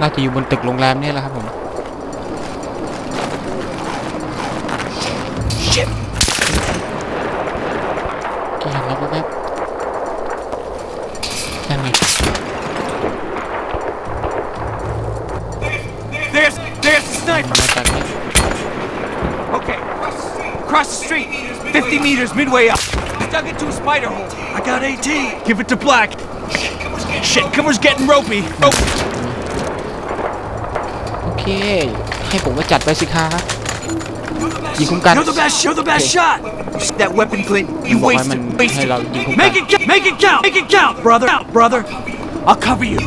น่าจะอยู่บนตึกโรงแรมเนี่ยแหละครับผม Shit! โอเคเห็นแล้วแป๊บๆนั่นไง There's there's the มา sniper. จากนี้ Okay. Across the street. 50 meters midway up. He's dug into a spider hole. I got AT. Give it to Black. Shit, cover's getting ropey. Rope. โอเคให้ผมมาจัดไปสิครับยิงคุ้มกัน You're the best. You're the best shot. That weapon, Clint. You บอกให้มัน wasted. ให้ Wasted. เรายิงคุ้มกัน Make it count. Make it count. Make it count, brother. Count, brother. I'll cover you.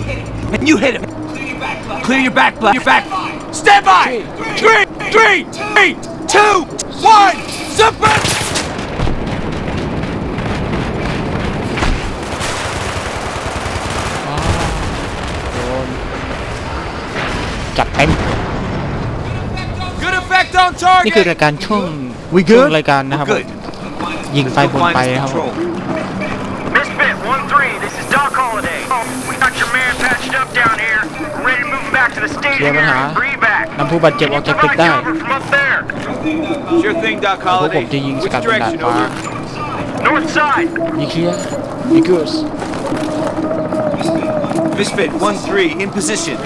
And you hit him. Clear your back, Black. Your back. Stand by. Three, three, three, two, one. Suppress. อ๋อโดนจัดเต็ม Good effect on นี่คือ target. รายการช่วง We ช่ว good? งรายการนะครับผม Good. ยิงไฟบนไปนะครับผม Misfit 1-3, this is Doc Holliday. We got your man patched up down here. We're ready to move him back to the staging Clear area hả? and bring back. นำผู้บาดเจ็บออกจากตึก Provide ได้ cover from up there. Sure thing, Doc พวกผม Holliday. จะยิงส Which กัดบนดาด direction, ฟ้า over? North side. ยิงเคลียร์ยิงกูส Misfit 1-3, in position.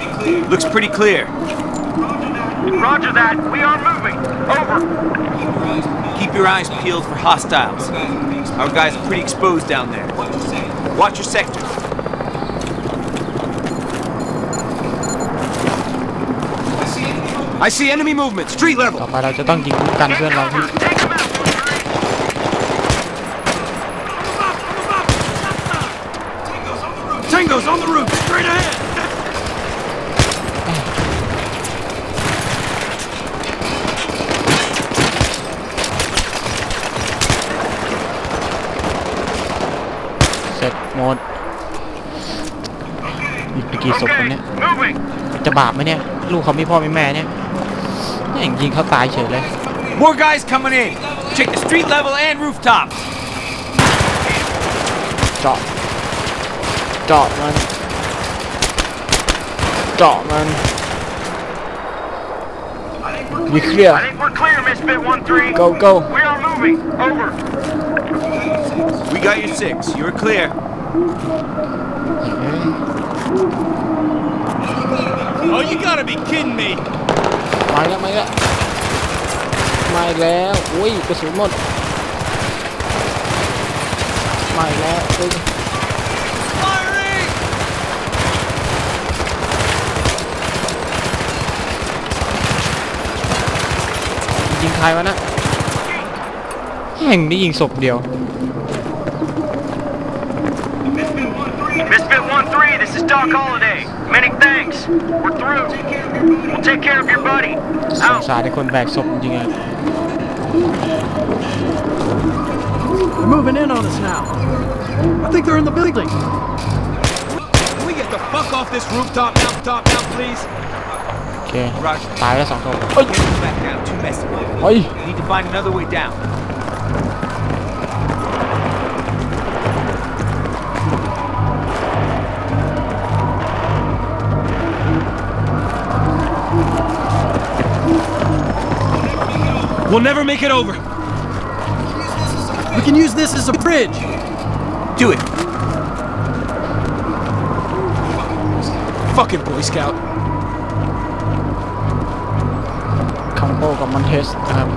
Looks pretty clear. Roger that. We are moving. Over. Keep your eyes peeled for hostiles. Our guys are pretty exposed down there. Watch your sector. I see enemy movement. Street level. หมดอีกไปกี่ศพกัน Okay, เนี่ย moving. จะบาปไหมเนี่ย ลูกเขามีพ่อมีแม่เนี่ยแม่งยิงเขาตายเฉยเลย More guys coming in. Check the street level and rooftops. เจาะเจาะมันเจาะมันมีเคลียร์ I think we're clear, Misfit 1-3. go go We are moving. Over. We got your six. You're clear. เฮ้ย Oh, you gotta be kidding me. มาแล้วมาแล้วมาอีกแล้วอุ้ยกระสุนหมดมาอีกแล้วอุ้ย Firing! ยิงใครวะนะแห่งนี้ยิงศพเดียว Misfit 1-3, this is Doc Holliday. Many thanks. We're through. We'll take care of your buddy. สง Out. สารในคนแบกศพจริงๆอะ They're moving in on us now. I think they're in the building. Can we get the fuck off this rooftop now, top now, please? โอเค ตายแล้วสองศพเอ้ย Can't go back down. Too messy. เฮ้ย Need to find another way down. We'll never make it over. We can use this as a bridge. Do it. Fucking Boy Scout. คัมโปกับมอนเทสนะครับ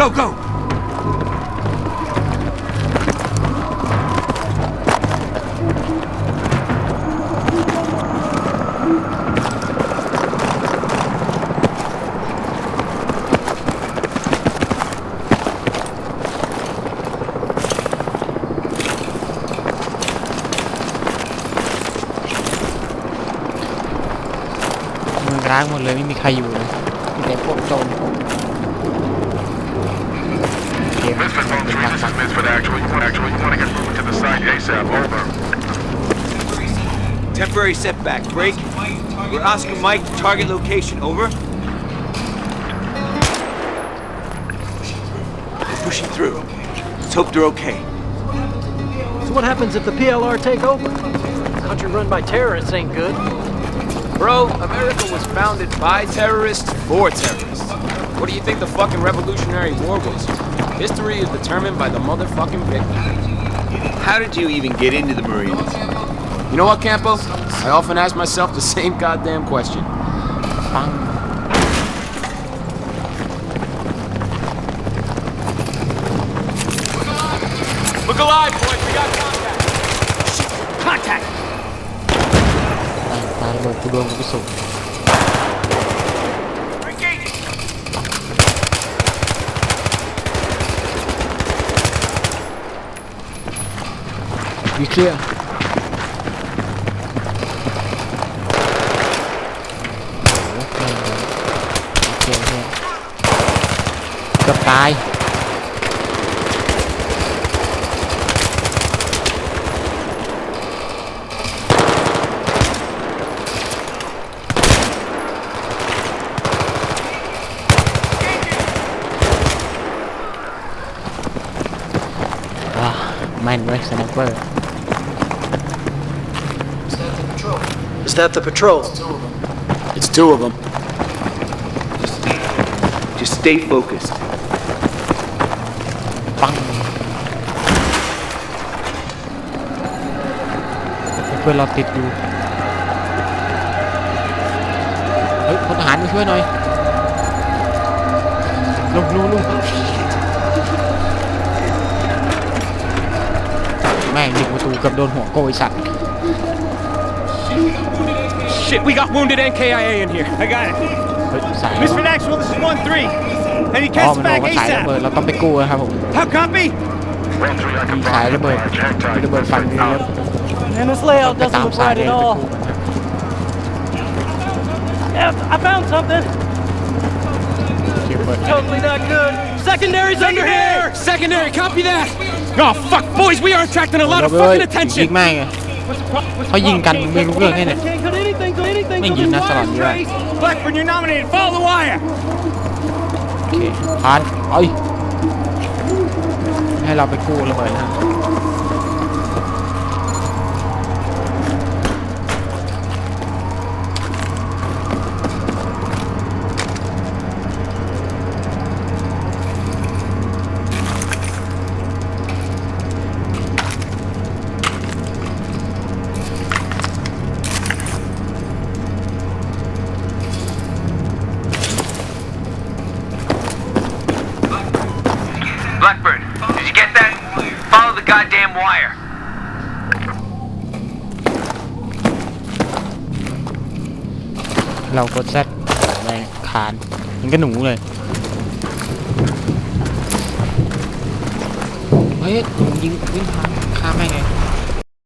Go, go. มืองร้างหมดเลยไม่มีใครอยู่เลยมีแต่พวกโจรโอเคมัน Misfit เป็น 1-3, หลัก this สั is ก Misfit actually. Actually, you want to get moving to the site ASAP. Over. Temporary setback. Break. We're Oscar Mike. Target location. Over. pushing through. Let's hope they're okay. So what happens if the PLR take over? A country run by terrorists ain't good. Bro, America was founded by terrorists for terrorists. What do you think the fucking Revolutionary War was? History is determined by the motherfucking victor. How did you even get into the Marines? You know what, Campo? I often ask myself the same goddamn question. Look alive, tôi đưa một cái súng Be clear. Cặp tay าแม่นเว้ยสไนเปอร์ Is that the patrol? It's two of them. Just stay focused. ปังเพื่อนเราติดอยู่ เฮ้ยพลทหารมาช่วยหน่อยลุกลุกลุก ม่งยิงประตูเกับโดนหัวโกยสัตว์ Shit, we got wounded NKIA in here. I got it. เฮ้ยสาย Misfit Actual, this is 1-3. Any อ๋อ cats มันบอก back ว่าสายระเบิ ASAP? ดเราต้องไปกู้นะครับผม How copy? 1-3, I มี confirm. สายระเบิด Hang tight. มีระเบิดฟันอยู่แล้ว And this ต้ layout องไปตาม doesn't look สาย right เดิ at นไป all. กู้มันครับ Yeah, I found something. เก็บเปิด Totally not good. Secondary's under here. Secondary, copy that. Oh, fuck, boys, we are attracting a lot of เว้ย fucking ยิง attention. แม่งไง เขายิงกันมึงไม่รู้เรื่องไงเนี่ย Can't cut anything, cut anything. ไม่ยิงนะสลับเยอะ Blackburn, you're nominated. Follow the wire. โอเคผ่านเอ้ยให้เราไปกู้ระเบิดนะ เรากดแซดแรงคานมันก็หนูเลย เฮ้ยยิงวิ่งผ่านข้ามแม่งไง